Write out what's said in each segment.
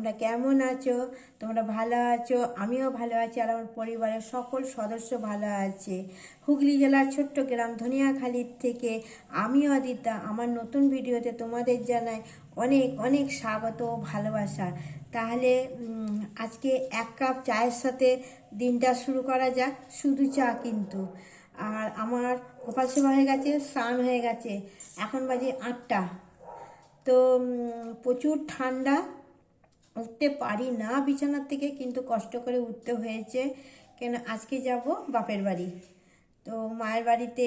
তোমরা কেমন আছো? তোমরা ভালো আছো? আমিও ভালো আছি আর আমার পরিবারের সকল সদস্য ভালো আছে। হুগলি জেলার ছোট্ট গ্রাম ধনিয়াখালীর থেকে আমি অদিতা আমার নতুন ভিডিওতে তোমাদের জানাই অনেক অনেক স্বাগত ভালোবাসা। তাহলে আজকে এক কাপ চায়ের সাথে দিনটা শুরু করা যাক। শুধু চা কিন্তু। আর আমার গোপাল সেবা হয়ে গেছে, স্নান হয়ে গেছে। এখন বাজে আটটা। তো প্রচুর ঠান্ডা। উঠতে পারি না বিছানার থেকে, কিন্তু কষ্ট করে উঠতে হয়েছে। কেন? আজকে যাব বাপের বাড়ি। তো মায়ের বাড়িতে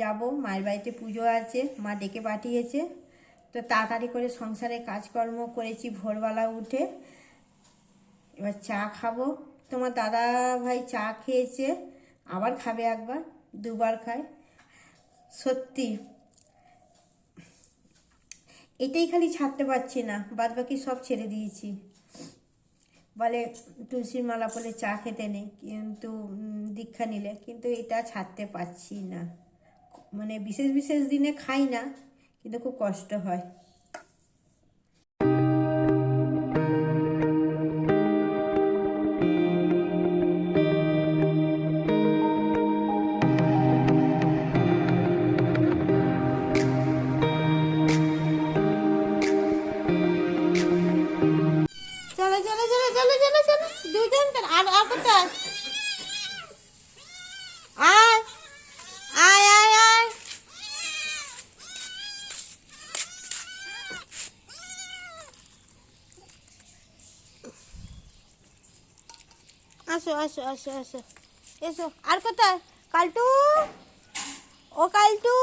যাব, মায়ের বাড়িতে পুজো আছে, মা ডেকে পাঠিয়েছে। তো তাড়াতাড়ি করে সংসারে কাজকর্ম করেছি ভোরবেলা উঠে। এবার চা খাব। তোমার দাদা ভাই চা খেয়েছে, আবার খাবে একবার, দুবার খায়। সত্যি এটাই খালি ছাড়তে পারছি না বাদ বাকি সব ছেড়ে দিয়েছি। বলে তুলসীর মালা পরে চা খেতে নেই কিন্তু দীক্ষা নিলে, কিন্তু এটা ছাড়তে পারছি না। মানে বিশেষ বিশেষ দিনে খাই না, কিন্তু খুব কষ্ট হয়। আসো আসো আসো আসো। এসো। আর কোথায়? কালটু? ও কালটু?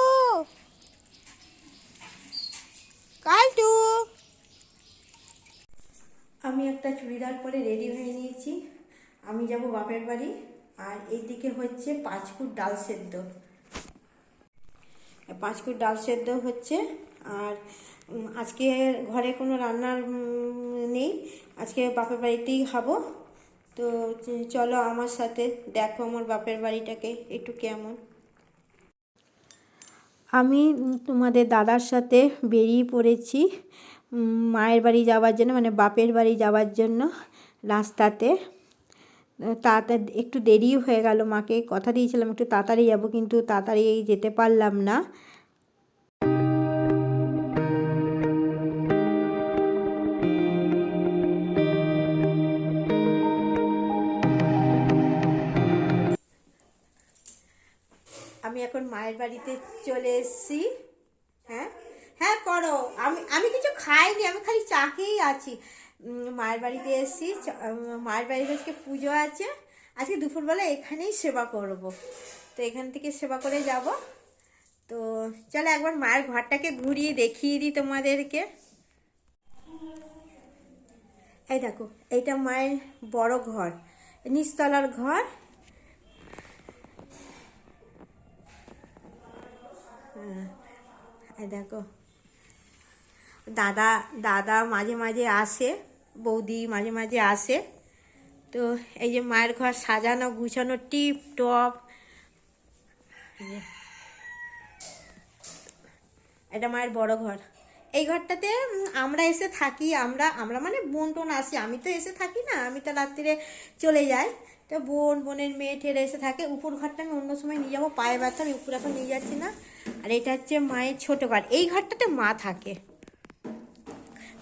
কালটু? আমি একটা চুড়িদার পরে রেডি হয়ে নিয়েছি। আমি যাব বাপের বাড়ি। আর এইদিকে হচ্ছে পাঁচকুট ডাল সেদ্ধ। পাঁচকুট ডাল সেদ্ধ হচ্ছে। আর আজকে ঘরে কোনো রান্নার নেই। আজকে বাপের বাড়িতেই খাব। তো চলো আমার সাথে দেখো আমার বাপের বাড়িটাকে একটু কেমন। আমি তোমাদের দাদার সাথে বেরিয়ে পড়েছি মায়ের বাড়ি যাওয়ার জন্য মানে বাপের বাড়ি যাওয়ার জন্য রাস্তাতে। তাড়াতাড়ি, একটু দেরিও হয়ে গেল, মাকে কথা দিয়েছিলাম, একটু তাড়াতাড়ি যাব, কিন্তু তাড়াতাড়ি যেতে পারলাম না। এখন মায়ের বাড়িতে চলে এসেছি। হ্যাঁ? হ্যাঁ করো। আমি আমি কিছু খাইনি, আমি খালি চা খেয়েই আছি। মায়ের বাড়িতে এসেছি। মায়ের বাড়িতে আজকে পুজো আছে। আজকে দুপুরবেলা এখানেই সেবা করব। তো এখান থেকে সেবা করে যাব। তো চলো একবার মায়ের ঘরটাকে ঘুরিয়ে দেখিয়ে দিই তোমাদেরকে। এই দেখো, এইটা মায়ের বড় ঘর, নিচতলার ঘর। দেখো। দাদা দাদা মাঝে মাঝে আসে, বৌদি মাঝে মাঝে আসে। তো এই যে মায়ের ঘর সাজানো, গুছানো, টিপ, টপ। এটা মায়ের বড় ঘর। এই ঘরটাতে আমরা এসে থাকি, আমরা আমরা মানে বোন টোন আসি। আমি তো এসে থাকি না, আমি তো রাত্রিরে চলে যাই। তো বোন, বোনের মেয়ে ঠেলে এসে থাকে। উপর ঘরটা আমি অন্য সময় নিয়ে যাব, পায়ে ব্যথা, আমি উপর এখন নিয়ে যাচ্ছি না। আর এটা হচ্ছে মায়ের ছোট ঘর এই ঘরটাতে মা থাকে।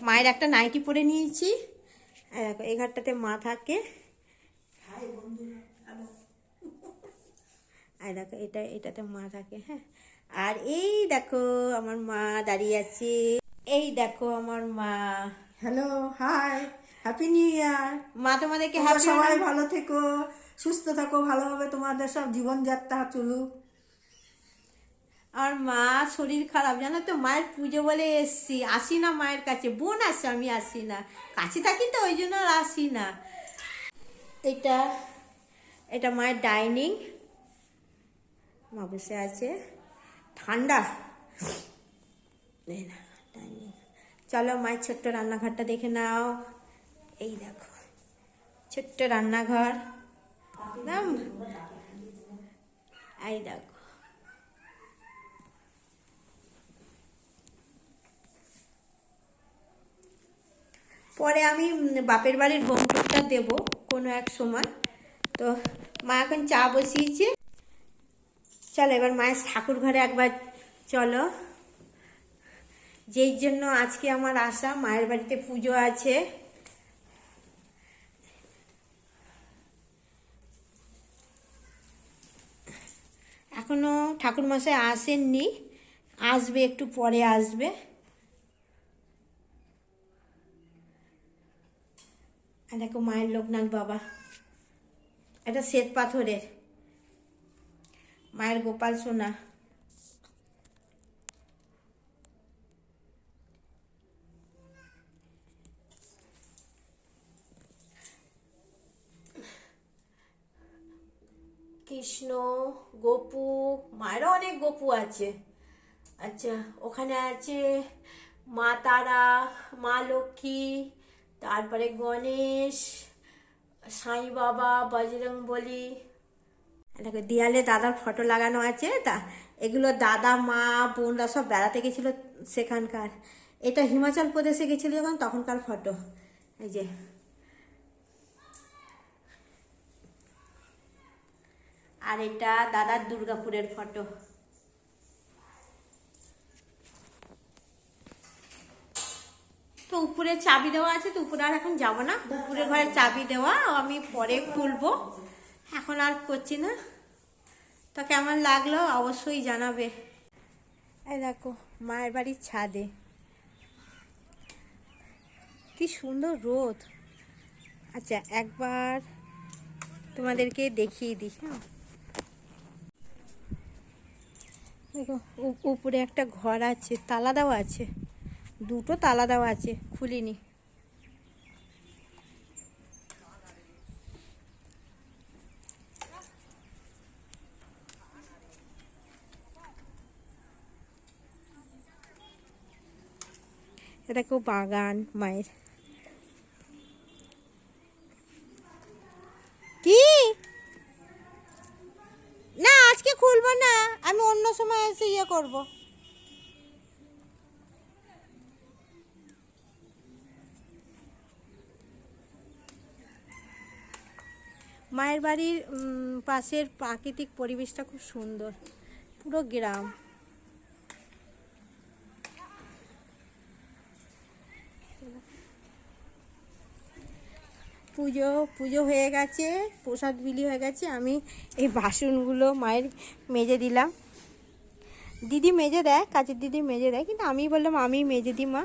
মায়ের একটা নাইটি পরে নিয়েছি। দেখো এই ঘরটাতে মা থাকে। আর দেখো এটা এটাতে মা থাকে হ্যাঁ। আর এই দেখো আমার মা দাঁড়িয়ে আছে। এই দেখো আমার মা। Hello hi happy new year মা তোমাদেরকে সবাই ভালো থেকো সুস্থ থাকো ভালোভাবে তোমাদের সব জীবনযাত্রা চলুক। আমার মা শরীর খারাপ, জানো তো? মায়ের পুজো বলে এসছি। আসি না মায়ের কাছে। বোন আসে, আমি আসি না। কাছে থাকি তো, ওই জন্য আর আসি না। এটা এটা মায়ের ডাইনিং। মা বসে আছে। ঠান্ডা। না, ডাইনিং। চলো মায়ের ছোট্ট রান্নাঘরটা দেখে নাও। এই দেখো, ছোট্ট রান্নাঘর। এই দেখো। পরে আমি বাপের বাড়ির হোম টুরটা দেবো কোনো এক সময়। তো মা এখন চা বসিয়েছে। চলো, এবার মায়ের ঠাকুর ঘরে একবার চলো। যেই জন্য আজকে আমার আসা মায়ের বাড়িতে পুজো আছে। এখনও ঠাকুরমশাই আসেননি, আসবে, একটু পরে আসবে। দেখো মায়ের লোকনাথ বাবা। এটা শ্বেত পাথরের মায়ের গোপাল সোনা কৃষ্ণ, গোপু, মায়েরও অনেক গোপু আছে। আচ্ছা ওখানে আছে মা তারা, মা লক্ষ্মী তারপরে গণেশ, সাই বাবা, বজরং বলি। দেখো, দেয়ালে দাদার ফটো লাগানো আছে। তা, এগুলো দাদা, মা, বোনরা সব বেড়াতে গেছিল সেখানকার। এটা হিমাচল প্রদেশে গেছিল যখন, তখনকার ফটো। এই যে। আর এটা দাদার দুর্গাপুরের ফটো। তো উপরে চাবি দেওয়া আছে, তো উপরে আর এখন যাব না। উপরে ঘরে চাবি দেওয়া, আমি পরে খুলবো এখন আর করছি না। তো কেমন লাগল? অবশ্যই জানাবে। এই দেখো, মায়ের বাড়ির ছাদে। কি সুন্দর রোদ। আচ্ছা একবার তোমাদেরকে দেখিয়ে দিই হ্যাঁ। দেখো উপরে একটা ঘর আছে, তালা দেওয়া আছে। দুটো তালা দেওয়া আছে, খুলিনি। এটা কেউ বাগান মায়ের। কি? না, আজকে খুলবো না, আমি অন্য সময় এসে ইয়ে করব। মায়ের বাড়ির পাশের প্রাকৃতিক পরিবেশটা খুব সুন্দর। পুরো গ্রাম। পুজো পুজো হয়ে গেছে, প্রসাদ বিলি হয়ে গেছে। আমি এই বাসনগুলো মায়ের মেজে দিলাম। দিদি মেজে দেয়, কাজের দিদি মেজে দেয়, কিন্তু আমি বললাম আমি মেজে দিই মা।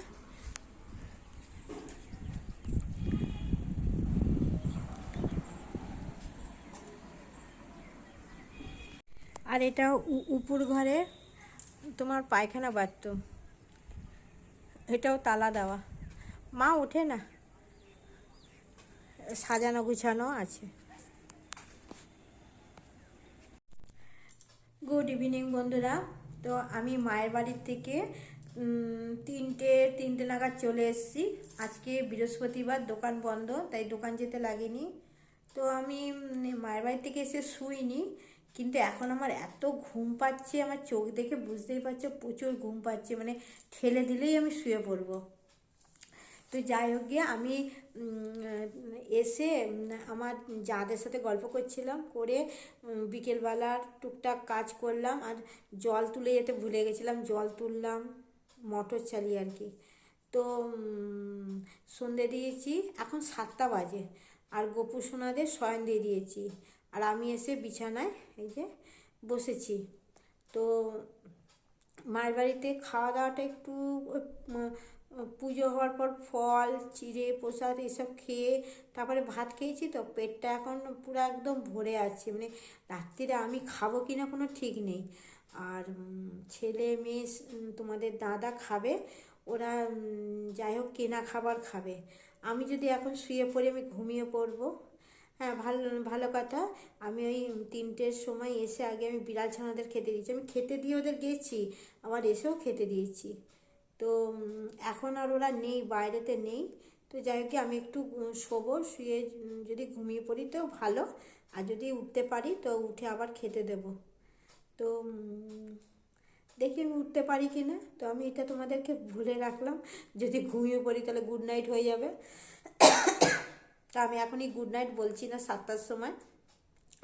আর এটা উপর ঘরে তোমার পায়খানা বাথরুম। এটাও তালা দেওয়া। মা, ওঠে না। সাজানো গুছানো আছে। গুড ইভিনিং বন্ধুরা। তো আমি মায়ের বাড়ির থেকে তিনটে তিনটে নাগাদ চলে এসেছি। আজকে বৃহস্পতিবার, দোকান বন্ধ, তাই দোকান যেতে লাগেনি। তো আমি মায়ের বাড়ি থেকে এসে শুইনি। কিন্তু এখন আমার এত ঘুম পাচ্ছে, আমার চোখ দেখে বুঝতেই পারছ, প্রচুর ঘুম পাচ্ছে মানে ঠেলে দিলেই আমি শুয়ে পড়ব। তো যাই হোক গিয়ে আমি এসে আমার যাদের সাথে গল্প করছিলাম, করে বিকেলবেলার টুকটাক কাজ করলাম আর জল তুলে যেতে ভুলে গেছিলাম, জল তুললাম, মোটর চালিয়ে আর কি। তো সন্ধে দিয়েছি, এখন সাতটা বাজে, আর গোপু সোনাদের শয়ন দিয়ে দিয়েছি। আর আমি এসে বিছানায় এই যে বসেছি। তো মায়ের বাড়িতে খাওয়া দাওয়াটা একটু পুজো হওয়ার পর ফল, চিড়ে, প্রসাদ এসব খেয়ে তারপরে ভাত খেয়েছি তো, পেটটা এখন পুরো একদম ভরে আছে। মানে রাত্রিরে আমি খাব কি না কোনো ঠিক নেই। আর ছেলে মেয়ে তোমাদের দাদা খাবে, ওরা যাই হোক কেনা খাবার খাবে। আমি যদি এখন শুয়ে পড়ে, আমি ঘুমিয়ে পড়ব। হ্যাঁ ভালো ভালো কথা। আমি ওই তিনটের সময় এসে আগে আমি বিড়াল ছানাদের খেতে দিয়েছি। আমি খেতে দিয়ে ওদের গেছি, আবার এসেও খেতে দিয়েছি। তো এখন আর ওরা নেই, বাইরেতে নেই। তো যাই হোক, আমি একটু শোবো, শুয়ে যদি ঘুমিয়ে পড়ি তো ভালো। আর যদি উঠতে পারি তো উঠে আবার খেতে দেবো। তো দেখি আমি উঠতে পারি কি না। তো আমি এটা তোমাদেরকে ভুলে রাখলাম। যদি ঘুমিয়ে পড়ি তাহলে গুড নাইট হয়ে যাবে। তা আমি এখনই গুড নাইট বলছি না সাতটার সময়।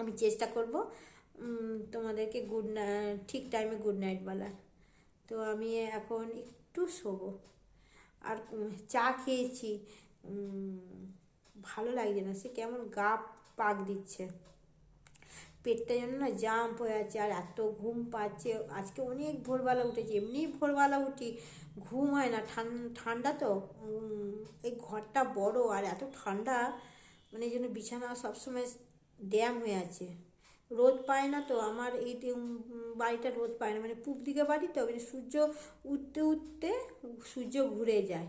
আমি চেষ্টা করব তোমাদেরকে গুড ঠিক টাইমে গুড নাইট বলার। তো আমি এখন একটু শোবো। আর চা খেয়েছি। ভালো লাগছে না, সে কেমন গা পাক দিচ্ছে। পেটটা যেন না জাম্প হয়ে আছে আর এত ঘুম পাচ্ছে। আজকে অনেক ভোরবেলা উঠেছি, এমনি ভোরবেলা উঠি। ঘুম হয় না, ঠান- ঠান্ডা তো? এই ঘরটা বড় আর এত ঠান্ডা মানে এই জন্য বিছানা সবসময় ড্যাম হয়ে আছে। রোদ পায় না তো, আমার এই বাড়িটা রোদ পায় না। মানে পূব দিকে বাড়ি তো মানে সূর্য উঠতে উঠতে সূর্য ঘুরে যায়।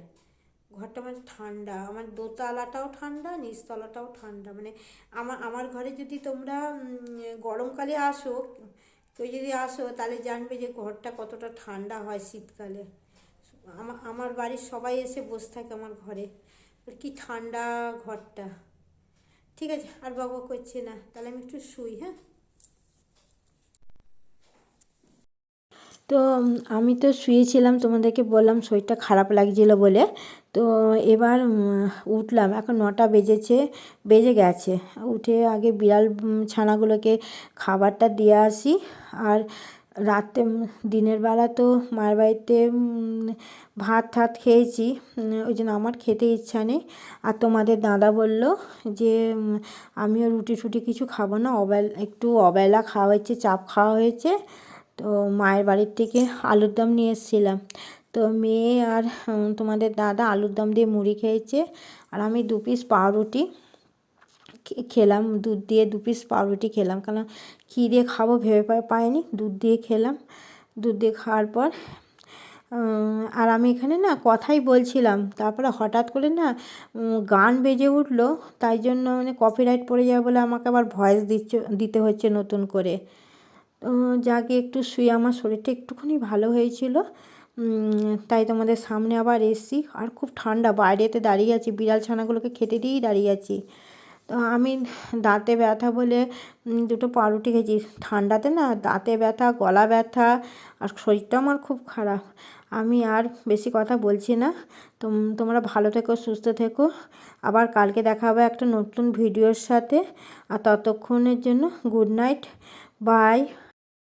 ঘরটা মানে ঠান্ডা, আমার দোতলাটাও ঠান্ডা, নিচতলাটাও ঠান্ডা। মানে আমার আমার ঘরে যদি তোমরা গরমকালে আসো, কেউ যদি আসো, তাহলে জানবে যে ঘরটা কতটা ঠান্ডা হয় শীতকালে। আমার বাড়ির সবাই এসে বসে থাকে আমার ঘরে। কি ঠান্ডা ঘরটা। ঠিক আছে, আর বাবা করছে না। তাহলে আমি একটু শুই হ্যাঁ? তো আমি তো শুয়েছিলাম, তোমাদেরকে বললাম শরীরটা খারাপ লাগছিল বলে। তো, এবার উঠলাম। এখন নটা বেজেছে, বেজে গেছে। উঠে আগে বিড়াল ছানাগুলোকে খাবারটা দিয়ে আসি। আর রাতে উম, দিনের বেলা তো মায়ের বাড়িতে ভাত ঠাত খেয়েছি। ওই জন্য আমার খেতে ইচ্ছা নেই। আর তোমাদের দাদা বলল যে আমিও রুটি টুটি কিছু খাব না অবেলা একটু অবেলা খাওয়া হয়েছে চাপ খাওয়া হয়েছে। তো মায়ের বাড়ির থেকে আলুর দম নিয়ে এসেছিলাম। তো মেয়ে আর তোমাদের দাদা আলুর দম দিয়ে মুড়ি খেয়েছে। আর আমি দু পিস পাউরুটি। খেলাম, দুধ দিয়ে দু পিস পাউরুটি খেলাম কারণ কী দিয়ে খাব ভেবে পাইনি, দুধ দিয়ে খেলাম, দুধ দিয়ে খাওয়ার পর আর আমি এখানে না কথাই বলছিলাম, তারপরে হঠাৎ করে না গান বেজে উঠল, তাই জন্য মানে কপিরাইট পড়ে যাবে বলে আমাকে আবার ভয়েস দিচ্ছে দিতে হচ্ছে নতুন করে। যাকে, একটু শুয়ে আমার শরীরটা একটুখানি ভালো হয়েছিল তাই তোমাদের সামনে আবার এসছি, আর খুব ঠান্ডা, বাইরেতে দাঁড়িয়ে আছি, বিড়াল ছানাগুলোকে খেতে দিয়েই দাঁড়িয়ে আছি। তো আমি দাঁতে ব্যথা বলে দুটো পাউরুটি খেয়েছি। ঠান্ডাতে না দাঁতে ব্যথা, গলা ব্যথা, আর শরীরটা আমার খুব খারাপ। আমি আর বেশি কথা বলছি না। তোম, তোমরা ভালো থেকো, সুস্থ থেকো। আবার কালকে দেখা হবে একটা নতুন ভিডিওর সাথে। আর ততক্ষণের জন্য গুড নাইট। বাই।